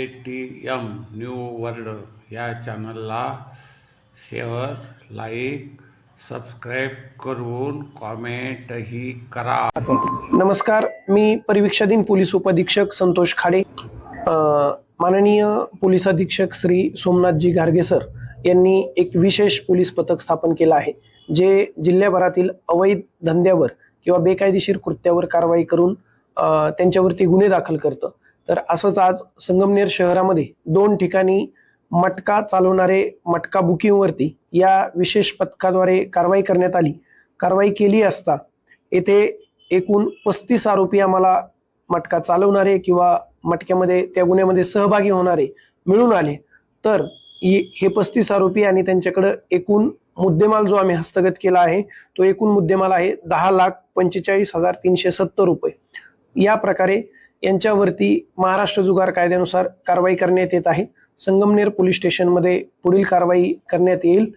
A T M new world या चॅनलला share like subscribe करून कॉमेंटही करा. नमस्कार मी परिवीक्षा दिन पोलीस उपअधीक्षक संतोष खाडे. माननीय पोलीस अधीक्षक श्री सोमनाथजी गार्गे सर यांनी एक विशेष पोलीस पथक स्थापन केलं आहे जे जिल्ह्याभरातील अवैध धंद्यावर किंवा बेकायदेशीर कृत्यावर कारवाई करून त्यांच्यावरती गुन्हे दाखल करतं. तर असंच आज संगमनेर शहरामध्ये दोन ठिकाणी मटका चालवणारे मटका बुकिंगवरती या विशेष पथकाद्वारे कारवाई करण्यात आली. कारवाई केली असता येथे एकूण पस्तीस आरोपी आम्हाला मटका चालवणारे किंवा मटक्यामध्ये त्या गुन्ह्यामध्ये सहभागी होणारे मिळून आले. तर हे पस्तीस आरोपी आणि त्यांच्याकडं एकूण मुद्देमाल जो आम्ही हस्तगत केला आहे तो एकूण मुद्देमाल आहे दहा लाख पंचेचाळीस हजार तीनशे सत्तर रुपये. या प्रकारे यांच्यावरती महाराष्ट्र जुगार कायद्यानुसार कारवाई करण्यात येत आहे. संगमनेर पोलीस स्टेशनमध्ये पुढील कारवाई करण्यात येईल.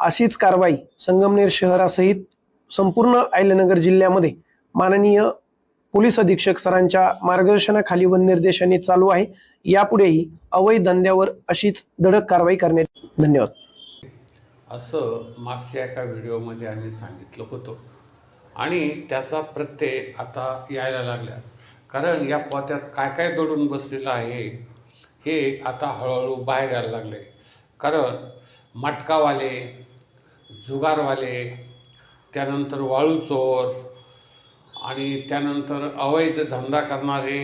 अशीच कारवाई संगमनेर शहरासहित संपूर्ण आयलनगर जिल्ह्यामध्ये माननीय पोलीस अधीक्षक सरांच्या मार्गदर्शनाखाली व निर्देशांनी चालू आहे. यापुढेही अवैध धंद्यावर अशीच धडक कारवाई करण्यात धन्यवाद. असं मागच्या एका व्हिडिओमध्ये आम्ही सांगितलं होतं. आणि त्याचा प्रत्यय आता यायला लागला. कारण या पोत्यात काय काय दडून बसलेलं आहे हे आता हळूहळू बाहेर यायला लागले. कारण मटकावाले जुगारवाले त्यानंतर वाळू चोर आणि त्यानंतर अवैध धंदा करणारे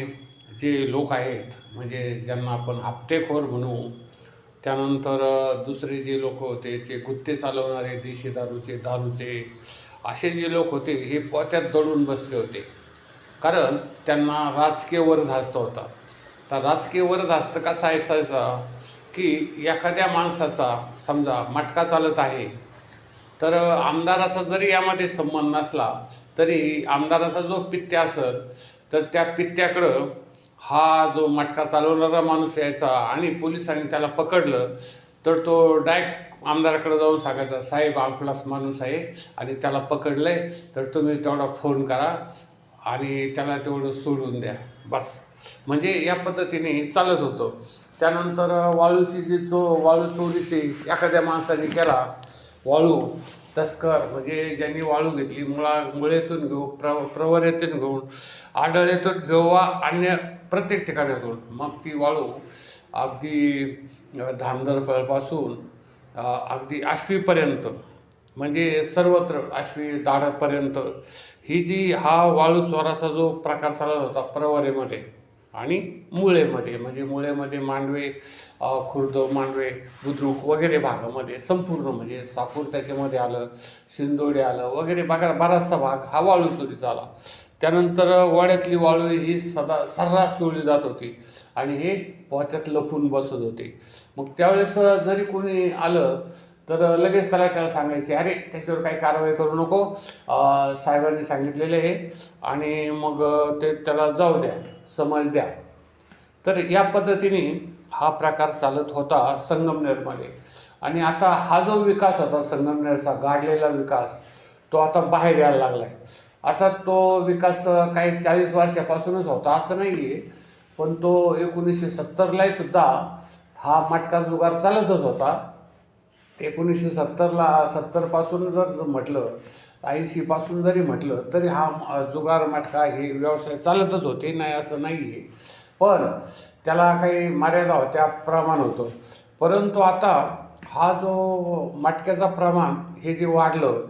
जे लोक आहेत म्हणजे ज्यांना आपण हप्तेखोर म्हणू त्यानंतर दुसरे जे लोक होते जे गुत्ते चालवणारे देशी दारूचे दारूचे असे जे लोक होते हे पोत्यात दडून बसले होते. कारण त्यांना राजकीय वरधास्त होता. तर राजकीय वरधास्त कसा असायचा की एखाद्या माणसाचा समजा मटका चालत आहे तर आमदाराचा जरी यामध्ये संबंध नसला तरी आमदाराचा जो पित्त्या असेल तर त्या पित्त्याकडं हा जो मटका चालवणारा माणूस यायचा आणि पोलिसांनी त्याला पकडलं तर तो डायरेक्ट आमदाराकडे जाऊन सांगायचा साहेब आपलाच माणूस आहे आणि त्याला पकडलं आहे तर तुम्ही तेवढा फोन करा आणि त्याला तेवढं सोडून द्या. बस. म्हणजे या पद्धतीने चालत होतं. त्यानंतर वाळूची जी जो वाळू चोरीची एखाद्या माणसाने केला वाळू तस्कर म्हणजे ज्यांनी वाळू घेतली मुळा मुळेतून घेऊ प्र प्रवरेतून घेऊन आढळेतून घेऊ वा अन्य प्रत्येक ठिकाणातून मग ती वाळू अगदी धामदरफळपासून अगदी आश्वीपर्यंत म्हणजे सर्वत्र आश्वी दाढपर्यंत ही जी हा वाळू चोराचा जो प्रकार चालत होता प्रवरेमध्ये आणि मुळेमध्ये म्हणजे मुळेमध्ये मांडवे खुर्द मांडवे बुद्रुक वगैरे भागामध्ये संपूर्ण म्हणजे सापूर त्याच्यामध्ये आलं शिंदोडे आलं वगैरे बघा बराचसा भाग हा वाळू चोरीचा आला. त्यानंतर वाड्यातली वाळू ही सदा सर्रास चोरली जात होती आणि हे पोत्यात लपून बसत होते. मग त्यावेळेस जरी कोणी आलं तर लगेच त्याला त्याला सांगायचे अरे त्याच्यावर काही कारवाई करू नको. साहेबांनी सांगितलेले आहे. आणि मग ते त्याला जाऊ द्या समज द्या. तर या पद्धतीने हा प्रकार चालत होता संगमनेरमध्ये. आणि आता हा जो विकास होता संगमनेरचा गाडलेला विकास तो आता बाहेर यायला लागला आहे अर्थात तो विकास काही चाळीस वर्षापासूनच होता असं नाही आहे पण तो एकोणीसशे सत्तरलाही सुद्धा हा मटका जुगार चालतच होता. एकोणीसशे सत्तरला सत्तरपासून जर म्हटलं ऐंशीपासून जरी म्हटलं तरी हा जुगार मटका हे व्यवसाय चालतच होते नाही असं नाही आहे पण त्याला काही मर्यादा होत्या प्रमाण होतं. परंतु आता हा जो मटक्याचा प्रमाण हे जे वाढलं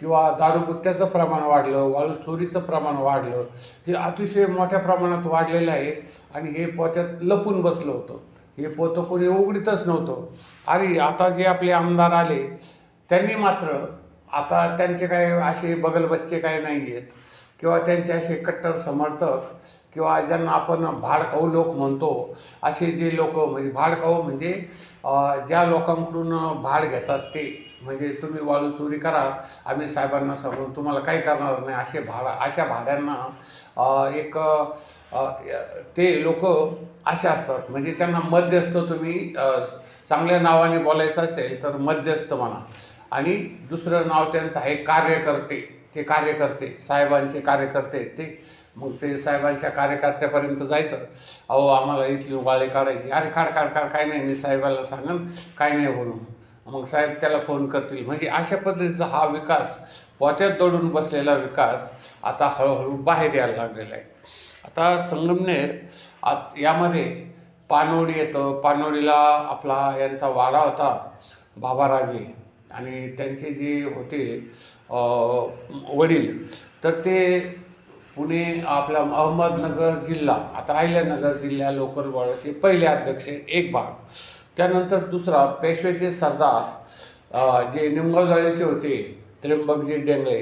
किंवा दारूगुत्त्याचं प्रमाण वाढलं वाळू चोरीचं प्रमाण वाढलं हे अतिशय मोठ्या प्रमाणात वाढलेलं आहे आणि हे पोत्यात लपून बसलं होतं. हे पोतं कोणी उघडीतच नव्हतं. आणि आता जे आपले आमदार आले त्यांनी मात्र आता त्यांचे काय असे बगलबच्चे काय नाही आहेत. किंवा त्यांचे असे कट्टर समर्थक किंवा ज्यांना आपण भाडखाऊ लोक म्हणतो असे जे लोक म्हणजे भाडखाऊ म्हणजे ज्या लोकांकडून भाड घेतात ते. म्हणजे तुम्ही वाळू चोरी करा आम्ही साहेबांना सांगून तुम्हाला काही करणार नाही असे भाडा अशा भाड्यांना एक ते लोक अशा असतात. म्हणजे त्यांना मध्यस्थ तुम्ही चांगल्या नावाने बोलायचं असेल तर मध्यस्थ म्हणा. आणि दुसरं नाव त्यांचं आहे कार्यकर्ते. ते कार्यकर्ते साहेबांचे कार्यकर्ते. ते मग ते साहेबांच्या कार्यकर्त्यापर्यंत जायचं. अहो आम्हाला इथली उबाळे काढायची. अरे काढ काढ काढ. काय नाही मी साहेबाला सांगन. काय नाही म्हणून मग साहेब त्याला फोन करतील. म्हणजे अशा पद्धतीचा हा विकास पोत्यात दडून बसलेला विकास आता हळूहळू बाहेर यायला लागलेला आहे. आता संगमनेर आत यामध्ये पानोडी येतं. पानोडीला आपला यांचा वाडा होता बाबाराजे. आणि त्यांचे जे होते वडील तर ते पुणे आपला अहमदनगर जिल्हा आता अहिल्यानगर जिल्हा लोकल पहिले अध्यक्ष एक भाग. त्यानंतर दुसरा पेशवेचे सरदार जे निमगावजाळेचे होते त्र्यंबकजी डेंगळे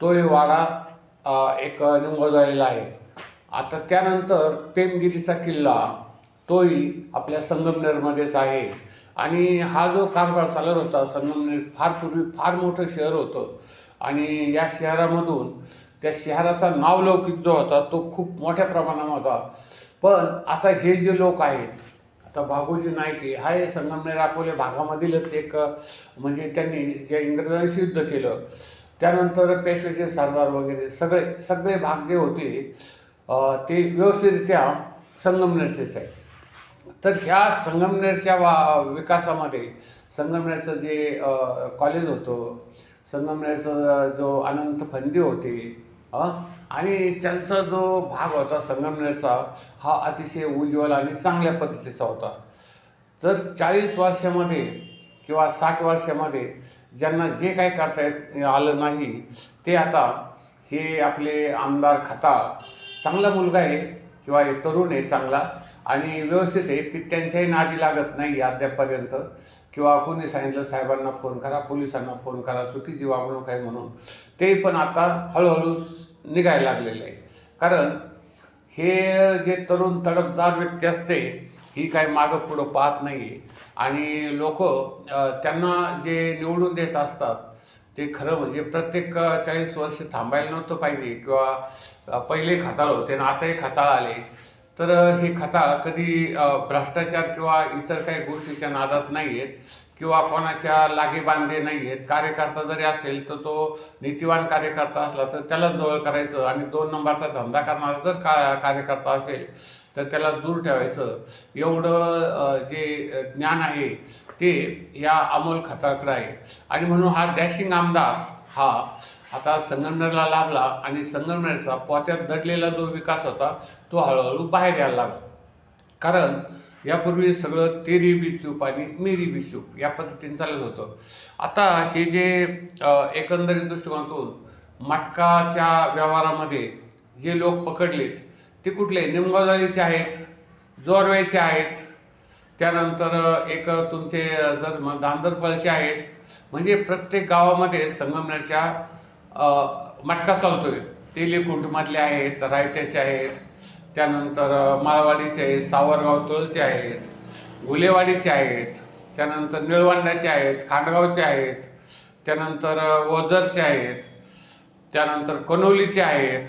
तोही वाडा एक निमगावजाळेला आहे. आता त्यानंतर पेमगिरीचा किल्ला तोही आपल्या संगमनेरमध्येच आहे. आणि हा जो कारभार चालत होता संगमनेर फार पूर्वी फार मोठं शहर होतं. आणि या शहरामधून त्या शहराचा नावलौकिक जो होता तो खूप मोठ्या प्रमाणात होता. पण आता हे जे लोक आहेत आता बाबूजी नाईके हा हे संगमनेर अकोले भागामधीलच एक म्हणजे त्यांनी जे इंग्रजांशी युद्ध केलं त्यानंतर पेशवेचे सरदार वगैरे सगळे सगळे भाग जे होते ते व्यवस्थितरित्या संगमनेरचेच आहे तर ह्या संगमनेरच्या वा विकासामध्ये संगमनेरचं जे कॉलेज होतं संगमनेरचा जो अनंत फंदी होते आणि त्यांचा जो भाग होता संगमनेरचा हा अतिशय उज्ज्वल आणि चांगल्या पद्धतीचा होता. तर चाळीस वर्षामध्ये किंवा साठ वर्षामध्ये ज्यांना जे काही करता येत आलं नाही ते आता हे आपले आमदार खताळ चांगला मुलगा आहे किंवा हे तरुण आहे चांगला आणि व्यवस्थित आहे की त्यांच्याही नादी लागत नाही अद्यापपर्यंत. किंवा कोणी सांगितलं साहेबांना फोन करा पोलिसांना फोन करा चुकीची वागणूक आहे म्हणून. ते पण आता हळूहळू निघायला लागलेलं आहे. कारण हे जे तरुण तडफदार व्यक्ती असते ही काय मागं पुढं पाहत नाही आहे आणि लोक त्यांना जे निवडून देत असतात ते खरं म्हणजे प्रत्येक चाळीस वर्ष थांबायला नव्हतं पाहिजे किंवा पहिले खताळ होते आणि आताही खताळ आले. तर हे खताळ कधी भ्रष्टाचार किंवा इतर काही गोष्टीच्या नादात नाही आहेत किंवा कोणाच्या लागे बांधे नाही आहेत कार्यकर्ता जरी असेल तर तो नीतिवान कार्यकर्ता असला तर त्यालाच जवळ करायचं आणि दोन नंबरचा धंदा करणारा जर का कार्यकर्ता असेल तर त्याला दूर ठेवायचं. एवढं जे ज्ञान आहे ते या अमोल खताकडं आहे. आणि म्हणून हा डॅशिंग आमदार हा आता संगमनेरला लाभला आणि संगमनेरचा पोत्यात दडलेला जो विकास होता तो हळूहळू बाहेर यायला लागला. कारण यापूर्वी सगळं तेरी बी चूप आणि मेरी बी चूप या पद्धतीने चालत होतं. आता हे जे एकंदरीत दृष्टिकोनातून मटकाच्या व्यवहारामध्ये जे लोक पकडलेत ते कुठले? निमगावजाळीचे आहेत जोरवेचे आहेत. त्यानंतर एक तुमचे जर दांदरपालचे दांदरपळचे आहेत म्हणजे प्रत्येक गावामध्ये संगमनेरच्या मटका चालतोय. तेलीकुंटमधले आहेत रायत्याचे आहेत. त्यानंतर माळवाडीचे आहेत सावरगाव तुळचे आहेत गुलेवाडीचे आहेत. त्यानंतर निळवंडाचे आहेत खांडगावचे आहेत. त्यानंतर ओझरचे आहेत. त्यानंतर कनोलीचे आहेत.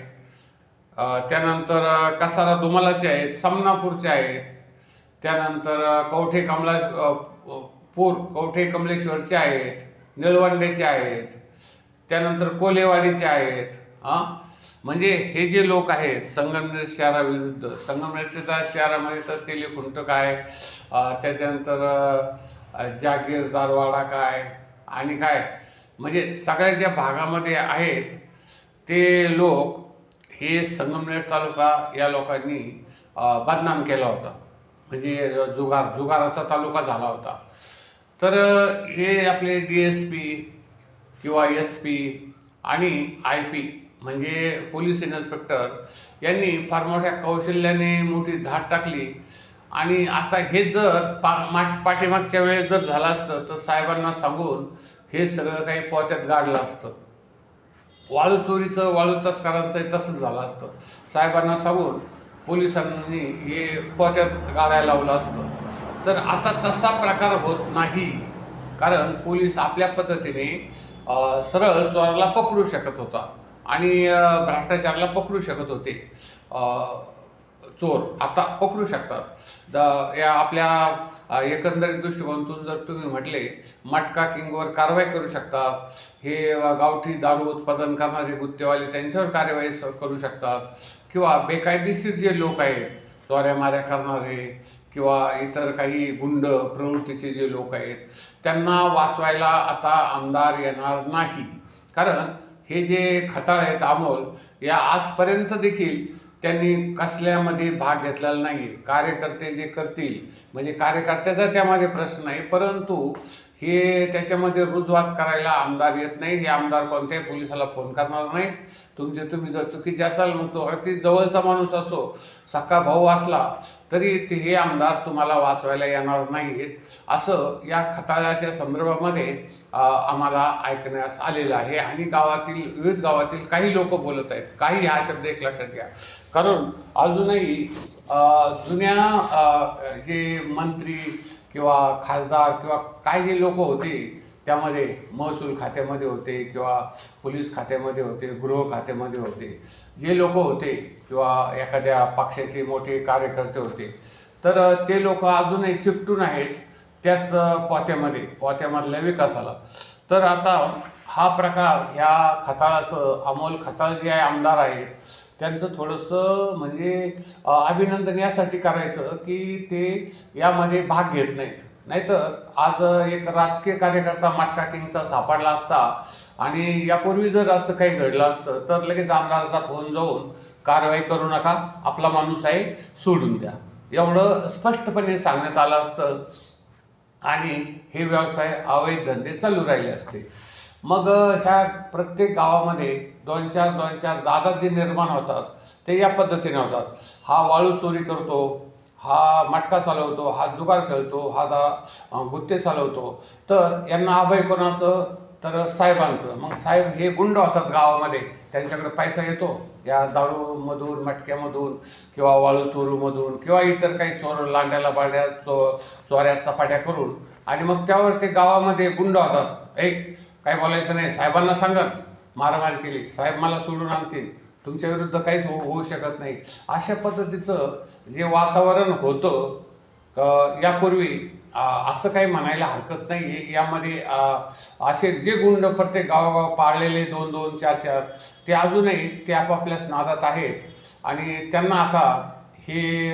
त्यानंतर कसारा दुमालाचे आहेत समनापूरचे आहेत. त्यानंतर कवठे कमला पूर कवठे कमलेश्वरचे आहेत निळवंडेचे आहेत. त्यानंतर कोलेवाडीचे आहेत हां म्हणजे हे जे लोक आहेत संगमनेर शहराविरुद्ध संगमनेरच्या शहरामध्ये तर तेलेखुंट काय त्याच्यानंतर जागीरदारवाडा काय आणि काय? म्हणजे सगळ्या ज्या भागामध्ये आहेत ते लोक हे संगमनेर तालुका या लोकांनी बदनाम केला होता. म्हणजे जुगार जुगाराचा तालुका झाला होता. तर हे आपले डी एस पी किंवा एस पी आणि आय पी म्हणजे पोलीस इन्स्पेक्टर यांनी फार मोठ्या कौशल्याने मोठी धाड टाकली. आणि आता हे जर पा माठ पाठीमागच्या वेळेस जर झालं असतं तर साहेबांना सांगून हे सगळं काही पोत्यात गाडलं असतं. वाळू चोरीचं वाळू तस्करांचं तसंच झालं असतं. साहेबांना सांगून पोलिसांनी हे पोत्यात गाडायला लावलं असतं. तर आता तसा प्रकार होत नाही. कारण पोलीस आपल्या पद्धतीने सरळ चोराला पकडू शकत होता आणि भ्रष्टाचाराला पकडू शकत होते. चोर आता पकडू शकतात. द या आपल्या एकंदरीत दृष्टिकोनातून जर तुम्ही म्हटले मटका किंगवर कारवाई करू शकता. हे गावठी दारू उत्पादन करणारे गुत्तेवाले त्यांच्यावर कार्यवाही करू शकतात. किंवा बेकायदेशीर जे लोक आहेत चोऱ्या माऱ्या करणारे किंवा इतर काही गुंड प्रवृत्तीचे जे लोक आहेत त्यांना वाचवायला आता आमदार येणार नाही. कारण हे जे खताळ आहेत अमोल या आजपर्यंत देखील त्यांनी कसल्यामध्ये भाग घेतलेला नाही कार्यकर्ते जे करतील म्हणजे कार्यकर्त्याचा त्यामध्ये प्रश्न नाही परंतु हे त्याच्यामध्ये रुजवात करायला आमदार येत नाही हे आमदार कोणत्याही पोलिसाला फोन करणार नाहीत. तुमचे तुम्ही जर चुकीचे असाल मग तो अगदी जवळचा माणूस असो सक्का भाऊ असला तरी ते हे आमदार तुम्हाला वाचवायला येणार नाहीत. असं या खताळ्याच्या संदर्भामध्ये आम्हाला ऐकण्यास आलेलं आहे. आणि गावातील विविध गावातील काही लोक बोलत आहेत. काही हा शब्द एक लक्षात घ्या. कारण अजूनही जुन्या जे मंत्री किंवा खासदार किंवा काही जे लोक होते त्यामध्ये महसूल खात्यामध्ये होते किंवा पोलीस खात्यामध्ये होते गृह खात्यामध्ये होते. जे लोक होते किंवा एखाद्या पक्षाचे मोठे कार्यकर्ते होते तर ते लोक अजूनही चिकटून आहेत त्याच पोत्यामध्ये पोत्यामधल्या विकासाला. तर आता हा प्रकार ह्या खताळाचं अमोल खताळ जे आहे आमदार आहेत त्यांचं थोडंसं म्हणजे अभिनंदन यासाठी करायचं की ते यामध्ये भाग घेत नाहीत. नाहीतर आज एक राजकीय कार्यकर्ता मटका किंगचा सापडला असता आणि यापूर्वी जर असं काही घडलं असतं तर लगेच आमदाराचा फोन जाऊन कारवाई करू नका आपला माणूस आहे सोडून द्या. एवढं स्पष्टपणे सांगण्यात आलं असतं आणि हे व्यवसाय अवैध धंदे चालू राहिले असते. मग ह्या प्रत्येक गावामध्ये दोन चार दोन चार दादा जे निर्माण होतात ते या पद्धतीने होतात. हा वाळू चोरी करतो हा मटका चालवतो हा जुगार खेळतो हा दा गुत्ते चालवतो. तर यांना अभय कोणाचं? तर साहेबांचं. मग साहेब हे गुंड होतात गावामध्ये. त्यांच्याकडे पैसा येतो. या दारूमधून मटक्यामधून किंवा वाळू चोरूमधून किंवा इतर काही चोर लांड्याला बाड्या चो चोऱ्या चपाट्या करून. आणि मग त्यावर ते गावामध्ये गुंड होतात. एक काय बोलायचं नाही. साहेबांना सांगा. मारामारी केली. साहेब मला सोडून आणतील. तुमच्या विरुद्ध काहीच हो- होऊ शकत नाही. अशा पद्धतीचं जे वातावरण होतं क- यापूर्वी असं काही म्हणायला हरकत नाही आहे यामध्ये असे जे गुंड प्रत्येक गावागाव पाळलेले दोन दोन चार चार ते अजूनही ते आपापल्या नादात आहेत. आणि त्यांना आता हे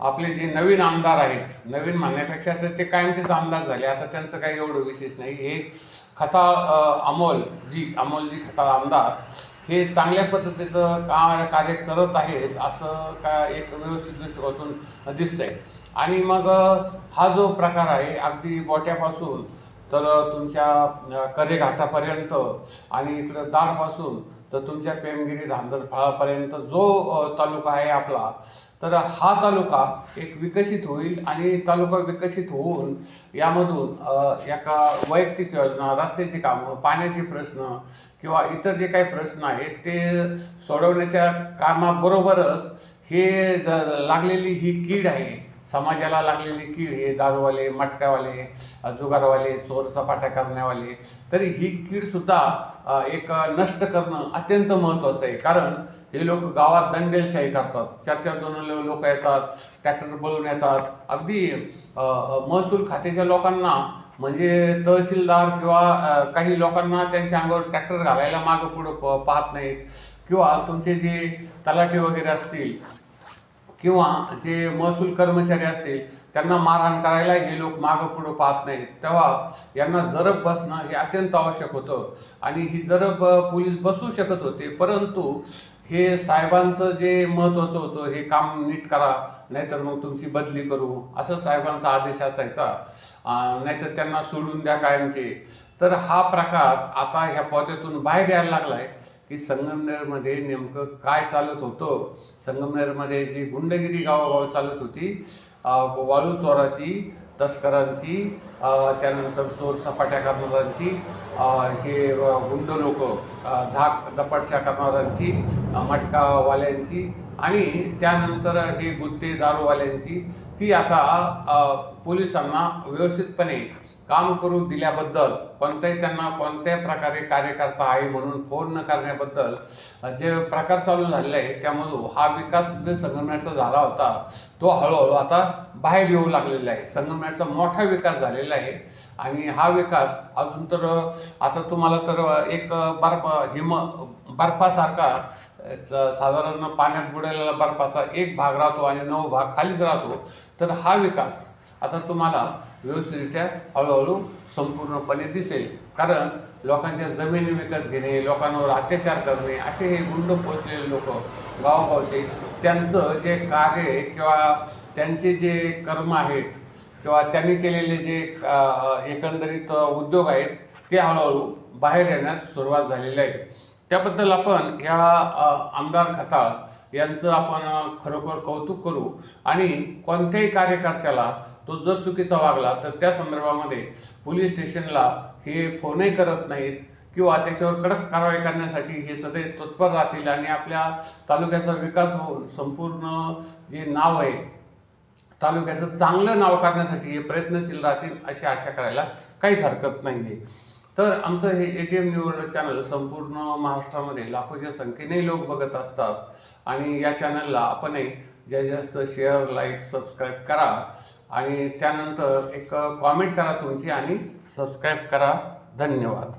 आपले जे नवीन आमदार आहेत नवीन म्हणण्यापेक्षा तर ते कायमचेच आमदार झाले. आता त्यांचं काही एवढं विशेष नाही. हे खता अमोल जी अमोलजी खताळ आमदार हे चांगल्या पद्धतीचं का कार्य करत आहेत असं का एक व्यवस्थित दृष्टिकोनातून दिसतंय. आणि मग हा जो प्रकार आहे अगदी बोट्यापासून तर तुमच्या करेघाटापर्यंत आणि इकडं दाडपासून तर तुमच्या पेमगिरी धांदरफळापर्यंत जो तालुका आहे आपला तर हा तालुका एक विकसित होईल आणि तालुका विकसित होऊन यामधून एका वैयक्तिक योजना रस्त्याची कामं पाण्याचे प्रश्न किंवा इतर जे काही प्रश्न आहेत ते सोडवण्याच्या कामाबरोबरच हे ज लागलेली ही कीड आहे समाजाला लागलेली कीड हे दारूवाले मटकावाले जुगारवाले चोर सपाट्या करण्यावाले तरी ही कीडसुद्धा एक नष्ट करणं अत्यंत महत्त्वाचं आहे. कारण हे लोक गावात दंडेलशाही करतात. चार चार दोन लोक येतात ट्रॅक्टर बळून येतात. अगदी महसूल खात्याच्या लोकांना म्हणजे तहसीलदार किंवा काही लोकांना त्यांच्या अंगावर ट्रॅक्टर घालायला मागं पुढं प- पाहत नाहीत. किंवा तुमचे जे तलाठी वगैरे असतील किंवा जे महसूल कर्मचारी असतील त्यांना मारहाण करायला हे लोक मागं पुढं पाहत नाहीत. तेव्हा यांना जरब बसणं हे अत्यंत आवश्यक होतं. आणि ही जरब पोलीस बसू शकत होते. परंतु हे साहेबांचं जे महत्त्वाचं होतं हे काम नीट करा नाहीतर मग तुमची बदली करू असं साहेबांचा आदेश असायचा. नाहीतर त्यांना सोडून द्या कायमचे. तर हा प्रकार आता ह्या पोत्यातून बाहेर यायला लागलाय की संगमनेरमध्ये नेमकं काय चालत होतं? संगमनेरमध्ये जी गुंडगिरी गावागाव चालत होती वाळू चोराची तस्करांची त्यानंतर चोर सपाट्या करणाऱ्यांची हे गुंड लोक धाक दपाटशा करणाऱ्यांची मटकावाल्यांची आणि त्यानंतर हे गुत्ते दारूवाल्यांची ती आता पोलिसांना व्यवस्थितपणे काम करून दिल्याबद्दल कोणत्याही त्यांना कोणत्याही प्रकारे कार्यकर्ता आहे म्हणून फोन न करण्याबद्दल जे प्रकार चालू झालेले आहे त्यामधून हा विकास जे संगमनेरचा झाला होता तो हळूहळू आता बाहेर येऊ लागलेला आहे. संगमनेरचा मोठा विकास झालेला आहे आणि हा विकास अजून तर आता तुम्हाला तर एक बर्फ हिम बर्फासारखा च- साधारण पाण्यात बुडालेला बर्फाचा एक भाग राहतो आणि नऊ भाग खालीच राहतो. तर हा विकास आता तुम्हाला व्यवस्थितरित्या हळूहळू संपूर्णपणे दिसेल. कारण लोकांच्या जमिनी विकत घेणे लोकांवर अत्याचार करणे असे हे गुंड पोचलेले लोक गावगावचे त्यांचं जे कार्य किंवा त्यांचे जे कर्म आहेत किंवा त्यांनी केलेले जे एकंदरीत उद्योग आहेत ते हळूहळू बाहेर येण्यास सुरुवात झालेली आहे. त्याबद्दल आपण या आमदार खताळ यांचं आपण खरोखर कौतुक करू आणि कोणत्याही कार्यकर्त्याला तो जर चुकीचा वागला तर त्या संदर्भामध्ये पोलीस स्टेशनला हे फोनही करत नाहीत किंवा त्याच्यावर कडक कारवाई करण्यासाठी हे सदैव तत्पर राहतील आणि आपल्या तालुक्याचा विकास होऊन संपूर्ण जे नाव आहे तालुक्याचं चांगलं नाव करण्यासाठी हे प्रयत्नशील राहतील अशी आशा करायला काहीच हरकत नाही आहे तर आमचं हे A T M news channel संपूर्ण महाराष्ट्रामध्ये लाखोच्या संख्येने लोक बघत असतात. आणि या चॅनलला आपणही जास्तीत जास्त शेअर लाईक सबस्क्राईब करा. आणि त्यानंतर एक कॉमेंट करा तुमची आणि सबस्क्राईब करा. धन्यवाद.